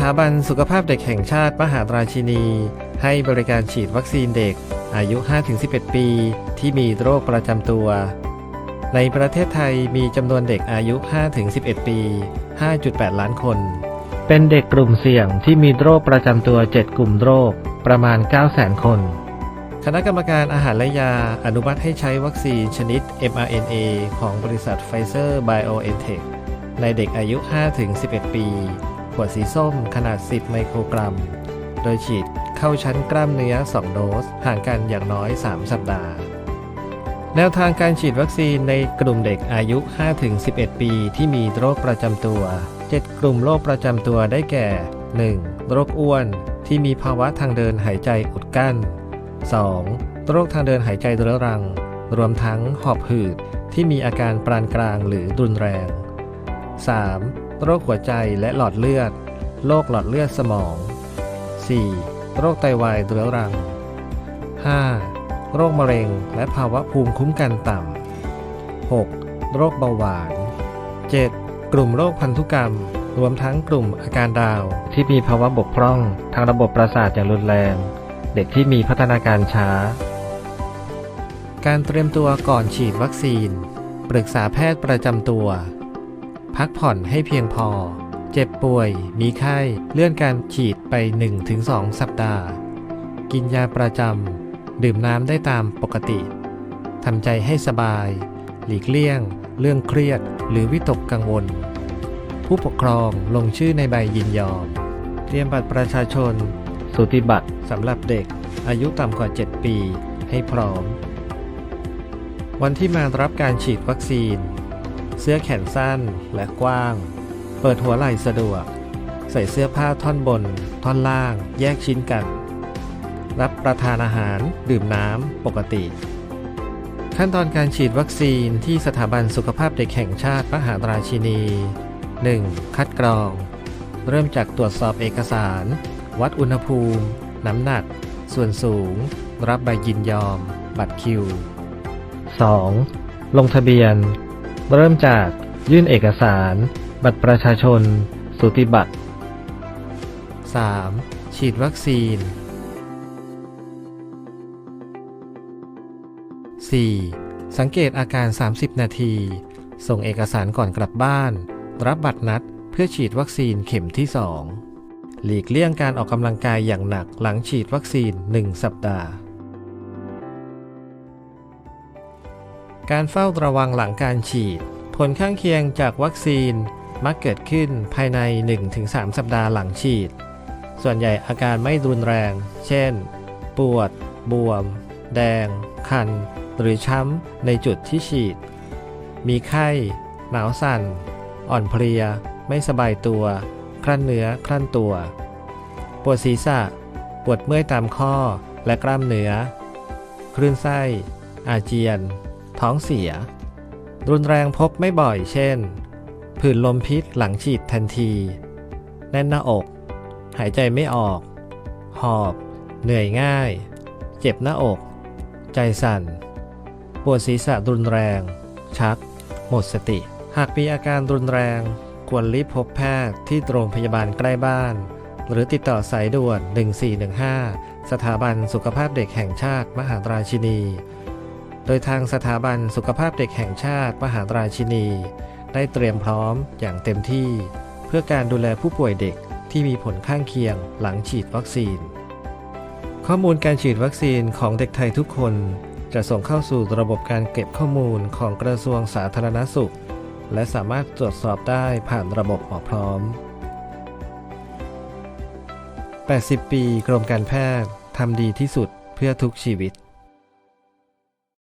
ถาบันสุขภาพเด็กแห่งชาติมหาราชินี ให้บริการฉีดวัคซีนเด็ก อายุ 5-11 ปี ที่มีโรคประจำตัว ในประเทศไทยมีจำนวนเด็กอายุ 5-11 ปี 5.8 ล้านคน เป็นเด็กกลุ่มเสี่ยงที่มีโรคประจำตัว 7 กลุ่มโรค ประมาณ 900,000 คน คณะกรรมการอาหารและยาอนุมัติให้ใช้วัคซีนชนิด mRNA ของบริษัทไฟเซอร์ BioNTech ในเด็กอายุ 5-11 ปี ขวดสีส้มขนาด 10 ไมโครกรัม โดยฉีดเข้าชั้นกล้ามเนื้อ 2 โดส ห่างกันอย่างน้อย 3 สัปดาห์ แนวทางการฉีดวัคซีนในกลุ่มเด็กอายุ 5-11 ปีที่มีโรคประจำตัว 7 กลุ่มโรคประจำตัวได้แก่ 1. โรคอ้วนที่มีภาวะทางเดินหายใจอุดกั้น 2. โรคทางเดินหายใจเรื้อรัง รวมทั้งหอบหืดที่มีอาการปานกลางหรือรุนแรง 3. โรคหัวใจและหลอดเลือด โรคหลอดเลือดสมอง 4. โรคไตวายเรื้อรัง 5. โรคมะเร็งและภาวะภูมิคุ้มกันต่ำ 6. โรคเบาหวาน 7. กลุ่มโรคพันธุกรรม รวมทั้งกลุ่มอาการดาว ที่มีภาวะบกพร่อง ทางระบบประสาทอย่างรุนแรง เด็กที่มีพัฒนาการช้า การเตรียมตัวก่อนฉีดวัคซีน ปรึกษาแพทย์ประจำตัว พักผ่อนให้เพียงพอ เจ็บป่วย มีไข้ เลื่อนการฉีดไป 1-2 สัปดาห์ กินยาประจำ ดื่มน้ำได้ตามปกติ ทำใจให้สบาย หลีกเลี่ยง เรื่องเครียด หรือวิตกกังวล ผู้ปกครองลงชื่อในใบยินยอม เตรียมบัตรประชาชนสูติบัตรสำหรับเด็ก อายุต่ำกว่า 7 ปี ให้พร้อม วันที่มารับการฉีดวัคซีน เสื้อแขนสั้นและกว้าง เปิดหัวไหล่สะดวก ใส่เสื้อผ้าท่อนบน ท่อนล่าง แยกชิ้นกัน รับประทานอาหาร ดื่มน้ำ ปกติ ขั้นตอนการฉีดวัคซีนที่สถาบันสุขภาพเด็กแห่งชาติมหาราชินี 1. คัดกรอง เริ่มจากตรวจสอบเอกสาร วัดอุณหภูมิ น้ำหนัก ส่วนสูง รับใบยินยอม บัตรคิว 2. ลงทะเบียน เริ่มจากยื่นเอกสาร บัตรประชาชน สูติบัตร 3. ฉีดวัคซีน 4. สังเกตอาการ 30 นาที ส่งเอกสารก่อนกลับบ้าน รับบัตรนัดเพื่อฉีดวัคซีนเข็มที่ 2 หลีกเลี่ยงการออกกำลังกายอย่างหนักหลังฉีดวัคซีน 1 สัปดาห์ การเฝ้าระวังหลังการฉีด ผลข้างเคียงจากวัคซีนมักเกิดขึ้นภายใน 1-3 สัปดาห์หลังฉีด ส่วนใหญ่อาการไม่รุนแรง เช่น ปวด บวม แดง คัน หรือช้ำในจุดที่ฉีด มีไข้ หนาวสั่น อ่อนเพลีย ไม่สบายตัว คลั่นเนื้อ คลั่นตัว ปวดศีรษะ ปวดเมื่อยตามข้อและกล้ามเนื้อ คลื่นไส้ อาเจียน ท้องเสีย รุนแรงพบไม่บ่อยเช่น ผื่นลมพิษหลังฉีดทันที แน่นหน้าอก หายใจไม่ออก หอบ เหนื่อยง่าย เจ็บหน้าอก ใจสั่น ปวดศีรษะรุนแรง ชัก หมดสติ หากมีอาการรุนแรง ควรรีบพบแพทย์ที่โรงพยาบาลใกล้บ้าน หรือติดต่อสายด่วน 1415 สถาบันสุขภาพเด็กแห่งชาติมหาราชินี โดยทางสถาบันสุขภาพเด็กแห่งชาติมหาราชินี ได้เตรียมพร้อมอย่างเต็มที่ เพื่อการดูแลผู้ป่วยเด็กที่มีผลข้างเคียงหลังฉีดวัคซีน ข้อมูลการฉีดวัคซีนของเด็กไทยทุกคน จะส่งเข้าสู่ระบบการเก็บข้อมูลของกระทรวงสาธารณสุข และสามารถตรวจสอบได้ผ่านระบบหมอพร้อม 80 ปีกรมการแพทย์ทำดีที่สุดเพื่อทุกชีวิต